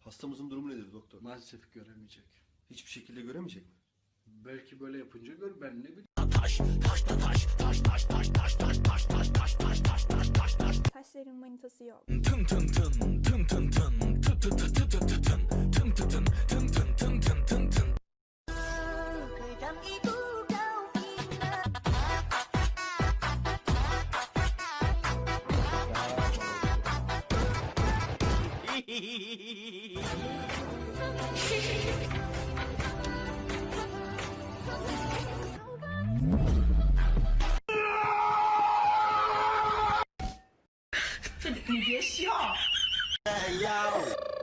Hastamızın durumu nedir doktor? Maalesef göremeyecek. Hiçbir şekilde göremeyecek mi? Belki böyle yapınca gör ben ne bileyim. Taşların manitası yok. 你别笑。Hey, yo!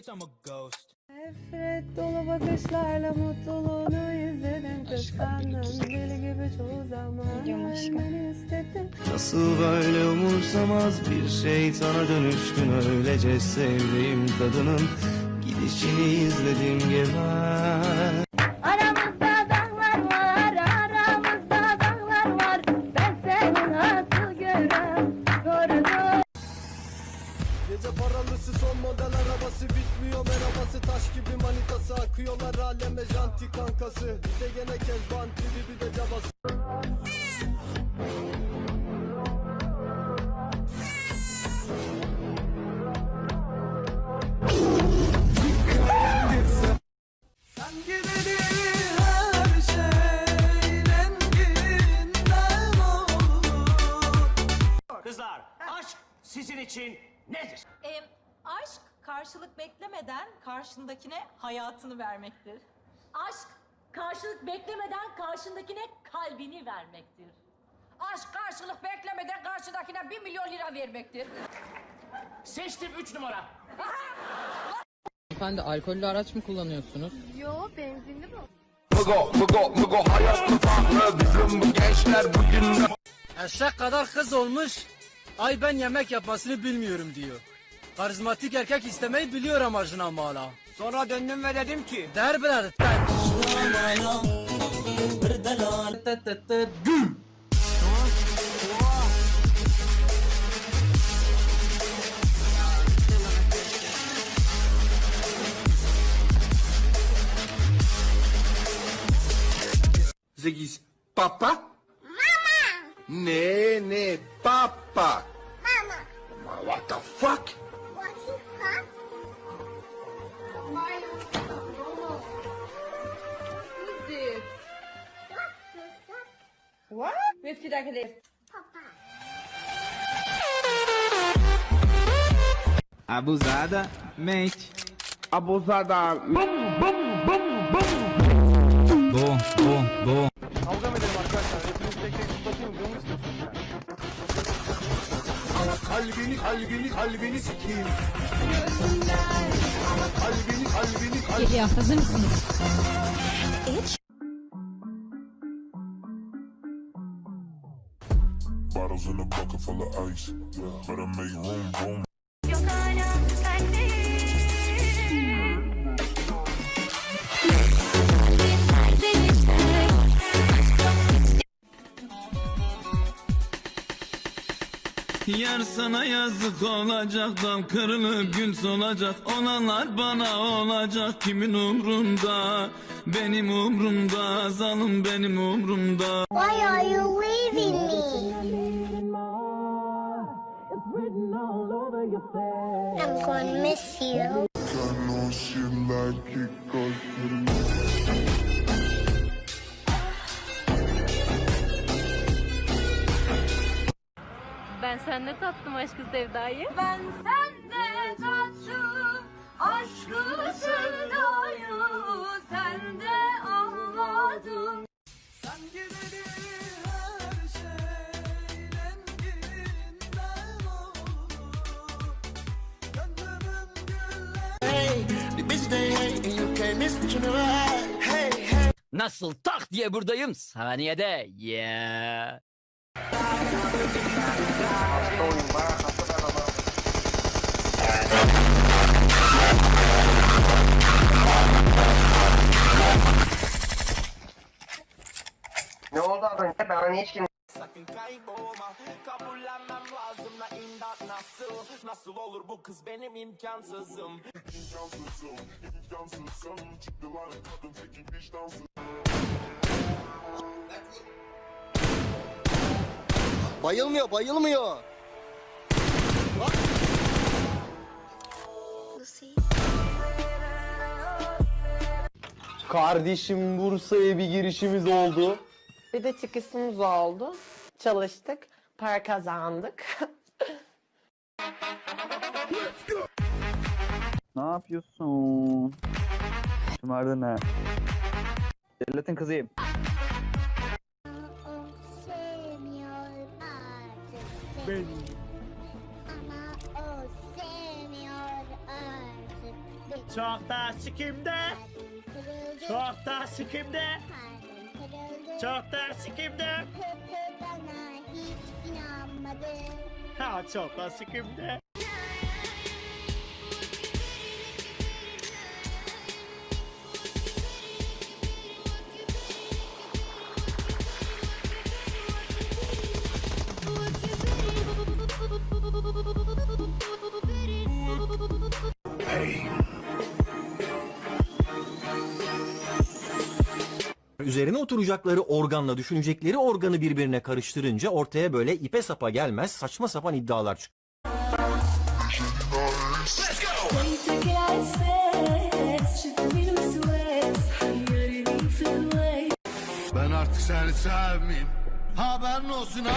Bitch, I'm a ghost. Nefret dolu bakışlarla mutluluğunu izledim Kıskandım deli gibi çoğu zaman Ölmeni istedim Nasıl böyle umursamaz bir şeytana dönüştün öylece sevdiğim kadının gidişini izledim geber. Gece paralısı son model arabası bitmiyor. Merhabası taş gibi manitası. Akıyorlar aleme janti kankası. Bize gene kezban tribi bir de cabası karşındakine hayatını vermektir. Aşk karşılık beklemeden karşındakine kalbini vermektir. Aşk karşılık beklemeden karşıdakine bir milyon lira vermektir Seçtim 3 numara. Efendi alkollü araç mı kullanıyorsunuz? Yo benzinli bu Eşek kadar kız olmuş. Ay ben yemek yapmasını bilmiyorum diyor. Karizmatik erkek istemeyi biliyor amacına mala. Sonra döndüm ve dedim ki. Der birader. Sekiz papa? Mama. Ne ne papa? Fifty dakika Abusada mente. Abusada. Bom, bom, bom. Kavga mı edelim arkadaşlar hepiniz tek tek tutlatayım bunu istiyorsunuz yani? Kalbini kalbini kalbini sikeyim. Kalbini kalbini kalbini. Geliyor. Hazır mısınız? Bottles in a bucket full of ice. Better make room, boom. Yok hala sende Yar sana yazık olacak dal kırılıp gün solacak olanlar bana olacak kimin umrunda benim umrumda zalim benim umrumda Why are you leaving me? I'm gonna miss you. I know she like it 'cause Ben sende tattım aşkı sevdayı. Ben sende tattım aşkı sevdayı. Nasıl tak diye buradayım saniyede. Yeah. Ne oldu önce? Ben hiç kim Sakın kaybolma Kabullenmem lazım da imdat nasıl? Nasıl olur bu kız benim imkansızım? Bayılmıyor bayılmıyor. Kardeşim Bursa'ya bir girişimiz oldu. Bir de çıkışımız oldu. Çalıştık, para kazandık. Ne yapıyorsun? Şımardın ha. Devletin kızıyım. Ben. Ama o sevmiyor artık. Çok da sikimde Çok da sikimde. Çok da sikimde bana hiç inanmadı. Ha çok da sikimde Üzerine oturacakları organla düşünecekleri organı birbirine karıştırınca ortaya böyle ipe sapa gelmez saçma sapan iddialar çıkıyor. Ben artık seni sevmeyeyim. Haberin olsun ha.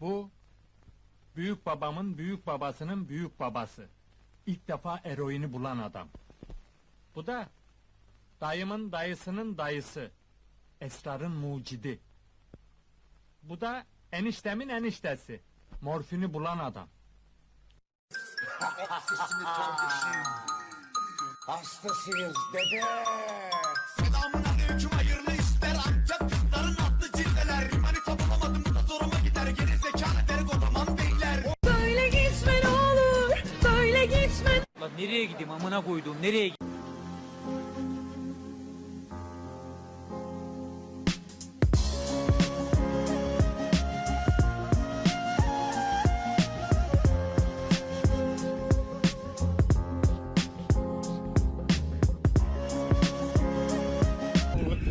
Bu büyük babamın büyük babasının büyük babası. İlk defa eroini bulan adam. Bu da dayımın dayısının dayısı. Esrarın mucidi. Bu da eniştemin eniştesi. Morfini bulan adam. Hastasıyız dede. Nereye gideyim amına koyduğum nereye gideyim?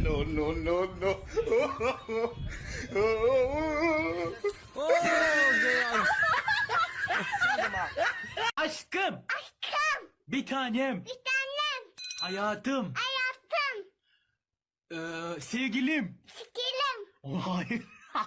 No no no no. Aşkım Aşkım Bir tanem. Bir tanem. Hayatım. Hayatım. Ee, Sevgilim. Sevgilim Hayır